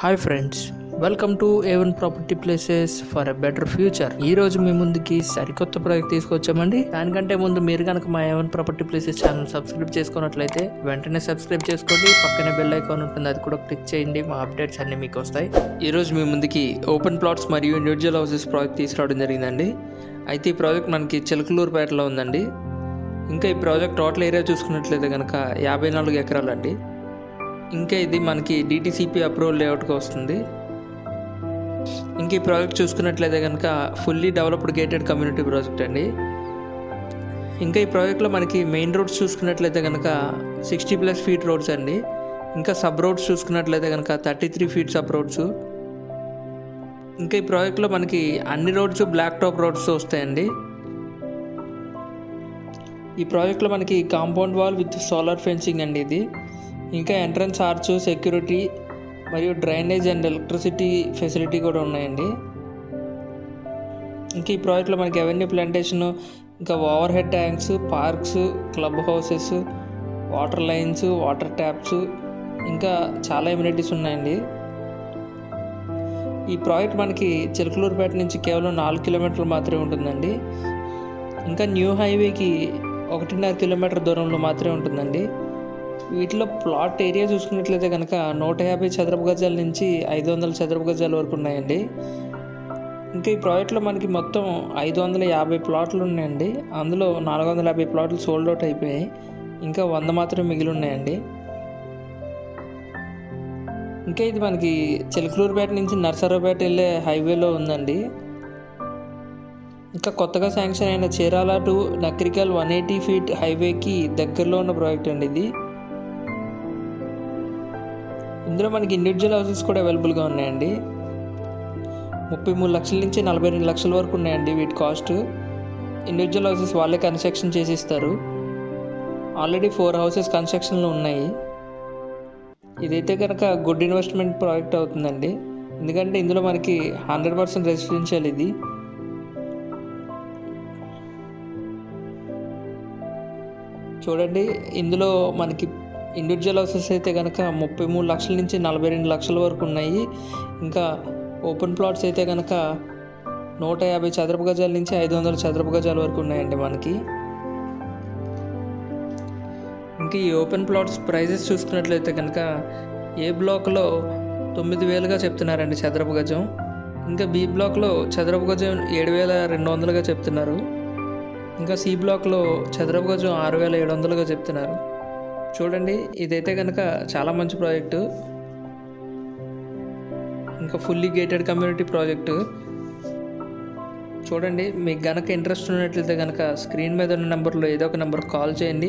Hi friends welcome to A one property places for a better future ఈ రోజు మీ ముందుకి సరికొత్త ప్రాజెక్ట్ తీసుకొచ్చామండి. దానికంటే ముందు మీరు కనుక మా A one property places channel subscribe చేసుకున్నట్లయితే వెంటనే సబ్స్క్రైబ్ చేసుకోండి. పక్కనే బెల్ ఐకాన్ ఉంటుంది అది కూడా క్లిక్ చేయండి. మా అప్డేట్స్ అన్ని మీకు వస్తాయి. ఈ రోజు మీ ముందుకి ఓపెన్ ప్లాట్స్ మరియు ఇండివిజువల్ హౌసెస్ ప్రాజెక్ట్ తీసుకురావడం జరిగిందండి. అయితే ఈ ప్రాజెక్ట్ మనకి చిలకలూరుపేటలో ఉందండి. ఇంకా ఈ ప్రాజెక్ట్ టోటల్ ఏరియా చూసుకున్నట్లయితే కనుక యాభై నాలుగు ఎకరాలండి. ఇంకా ఇది మనకి డిటీసీపీ అప్రూవల్ లేఅవుట్కి వస్తుంది. ఇంక ఈ ప్రాజెక్ట్ చూసుకున్నట్లయితే కనుక fully developed gated community project అండి. ఇంకా ఈ ప్రాజెక్ట్లో మనకి మెయిన్ రోడ్స్ చూసుకున్నట్లయితే కనుక సిక్స్టీ ప్లస్ ఫీట్ రోడ్స్ అండి. ఇంకా సబ్ రోడ్స్ చూసుకున్నట్లయితే కనుక thirty three feet sub roads ఇంకా ఈ ప్రాజెక్ట్లో మనకి అన్ని రోడ్స్ బ్లాక్ టాప్ రోడ్స్ వస్తాయండి. ఈ ప్రాజెక్ట్లో మనకి compound wall with solar fencing అండి ఇది. ఇంకా ఎంట్రన్స్ ఆర్చ్ సెక్యూరిటీ మరియు డ్రైనేజ్ అండ్ ఎలక్ట్రిసిటీ ఫెసిలిటీ కూడా ఉన్నాయండి. ఇంకా ఈ ప్రాజెక్ట్లో మనకి అవెన్యూ ప్లాంటేషన్ ఇంకా overhead tanks parks club houses water lines water taps ఇంకా చాలా ఇమ్యూనిటీస్ ఉన్నాయండి. ఈ ప్రాజెక్ట్ మనకి చిలకలూరుపేట నుంచి కేవలం నాలుగు కిలోమీటర్లు మాత్రమే ఉంటుందండి. ఇంకా న్యూ హైవేకి ఒకటిన్నర కిలోమీటర్ దూరంలో మాత్రమే ఉంటుందండి. వీటిలో ప్లాట్ ఏరియా చూసుకున్నట్లయితే కనుక నూట యాభై చదరపు గజాల నుంచి ఐదు వందల చదరపు గజాల వరకు ఉన్నాయండి. ఇంకా ఈ ప్రాజెక్ట్లో మనకి మొత్తం ఐదు వందల యాభై ప్లాట్లు ఉన్నాయండి. అందులో నాలుగు వందల యాభై ప్లాట్లు సోల్డ్ అవుట్ అయిపోయాయి. ఇంకా వంద మాత్రం మిగిలి ఉన్నాయండి. ఇంకా ఇది మనకి చిలకలూరుపేట నుంచి నర్సరావుపేట వెళ్ళే హైవేలో ఉందండి. ఇంకా కొత్తగా శాంక్షన్ అయిన Chirala to Nakrekal one eighty feet హైవేకి దగ్గరలో ఉన్న ప్రాజెక్ట్ అండి ఇది. ఇందులో మనకి ఇండివిజువల్ హౌసెస్ కూడా అవైలబుల్గా ఉన్నాయండి. ముప్పై మూడు లక్షల నుంచి నలభై రెండు లక్షల వరకు ఉన్నాయండి వీటి కాస్ట్. ఇండివిజువల్ హౌసెస్ వాళ్ళే కన్స్ట్రక్షన్ చేసి ఇస్తారు ఆల్రెడీ ఫోర్ హౌసెస్ కన్స్ట్రక్షన్లో ఉన్నాయి. ఇదైతే కనుక గుడ్ ఇన్వెస్ట్మెంట్ ప్రాజెక్ట్ అవుతుందండి. ఎందుకంటే ఇందులో మనకి హండ్రెడ్ పర్సెంట్ రెసిడెన్షియల్ ఇది. చూడండి ఇందులో మనకి ఇండివిజువల్ హౌసెస్ అయితే కనుక ముప్పై మూడు లక్షల నుంచి నలభై రెండు లక్షల వరకు ఉన్నాయి. ఇంకా ఓపెన్ ప్లాట్స్ అయితే కనుక నూట యాభై చదరపు గజాల నుంచి ఐదు వందల చదరపు గజాల వరకు ఉన్నాయండి మనకి. ఇంకా ఈ ఓపెన్ ప్లాట్స్ ప్రైజెస్ చూసుకున్నట్లయితే కనుక ఏ బ్లాక్లో తొమ్మిది వేలుగా చెప్తున్నారండి చదరపు గజం. ఇంకా బి బ్లాక్లో చదరపు గజం ఏడు వేల రెండు వందలుగా చెప్తున్నారు. ఇంకా సి బ్లాక్లో చదరపు గజం ఆరు వేల ఏడు వందలుగా చెప్తున్నారు. చూడండి ఇదైతే కనుక చాలా మంచి ప్రాజెక్టు ఇంకా ఫుల్లీ గేటెడ్ కమ్యూనిటీ ప్రాజెక్టు చూడండి మీకు గనక ఇంట్రెస్ట్ ఉన్నట్లయితే కనుక స్క్రీన్ మీద ఉన్న నెంబర్లో ఏదో ఒక నెంబర్ కాల్ చేయండి.